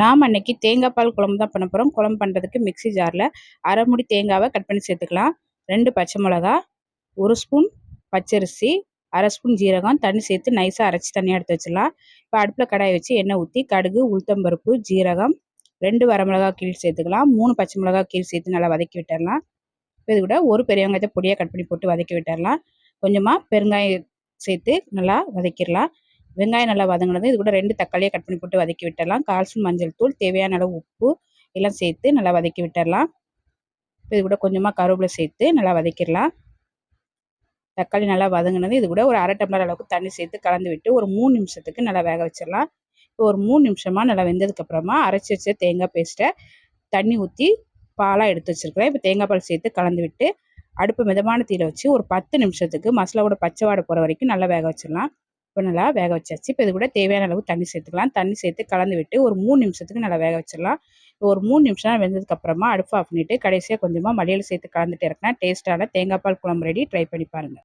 நாம் அன்னைக்கு தேங்காய் பால் குழம்பு தான் பண்ண போகிறோம் குழம்பு பண்ணுறதுக்கு மிக்சி ஜாரில் அரை முடி தேங்காவை கட் பண்ணி சேர்த்துக்கலாம். ரெண்டு பச்சை மிளகா ஒரு ஸ்பூன் பச்சரிசி அரை ஸ்பூன் ஜீரகம் தண்ணி சேர்த்து நைஸாக அரைச்சி தண்ணியாக எடுத்து வச்சிடலாம். இப்போ அடுப்பில் கடாயை வச்சு எண்ணெய் ஊற்றி கடுகு உளுத்தம்பருப்பு ஜீரகம் ரெண்டு வரமிளகா கீழ் சேர்த்துக்கலாம். மூணு பச்சை மிளகா கீழ் சேர்த்து நல்லா வதக்கி விட்டுடலாம். இது கூட ஒரு பெரிய வெங்காயத்தை பொடியாக கட் பண்ணி போட்டு வதக்கி விட்டுடலாம். கொஞ்சமாக பெருங்காயம் சேர்த்து நல்லா வதக்கிடலாம். வெங்காயம் நல்லா வதங்கினது இது கூட ரெண்டு தக்காளியை கட் பண்ணி போட்டு வதக்கி விட்டுடலாம். கால் ஸ்பூன் மஞ்சள் தூள் தேவையான அளவு உப்பு எல்லாம் சேர்த்து நல்லா வதக்கி விட்டுடலாம். இது கூட கொஞ்சமாக கருவேப்பிலை சேர்த்து நல்லா வதக்கிடலாம். தக்காளி நல்லா வதங்கினது இது கூட ஒரு அரை டம்ளர் அளவுக்கு தண்ணி சேர்த்து கலந்து விட்டு ஒரு மூணு நிமிஷத்துக்கு நல்லா வேக வச்சிடலாம். இப்போ ஒரு மூணு நிமிஷமாக நல்லா வெந்ததுக்கப்புறமா அரைச்சி வச்ச தேங்காய் பேஸ்ட்டை தண்ணி ஊற்றி பாலாக எடுத்து வச்சுருக்கிறேன். இப்போ தேங்காய் பால் சேர்த்து கலந்து விட்டு அடுப்பு மிதமான தீயில் வச்சு ஒரு பத்து நிமிஷத்துக்கு மசாலாவோட பச்சை வாடை போகிற வரைக்கும் நல்லா வேக வச்சிடலாம். இப்போ நல்லா வேக வச்சாச்சு. இப்போ இது கூட தேவையான அளவு தண்ணி சேர்த்துக்கலாம். தண்ணி சேர்த்து கலந்து விட்டு ஒரு மூணு நிமிஷத்துக்கு நல்லா வேக வச்சிடலாம். ஒரு மூணு நிமிஷம் வெந்ததுக்கப்புறமா அடுப்பு ஆஃப் பண்ணிவிட்டு கடைசியாக கொஞ்சமாக மல்லியில் சேர்த்து கலந்துட்டு இறக்குனா டேஸ்ட்டான தேங்காய் பால் குழம்பு ரெடி ட்ரை பண்ணி பாருங்கள்